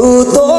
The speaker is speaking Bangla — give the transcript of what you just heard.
বন্ধু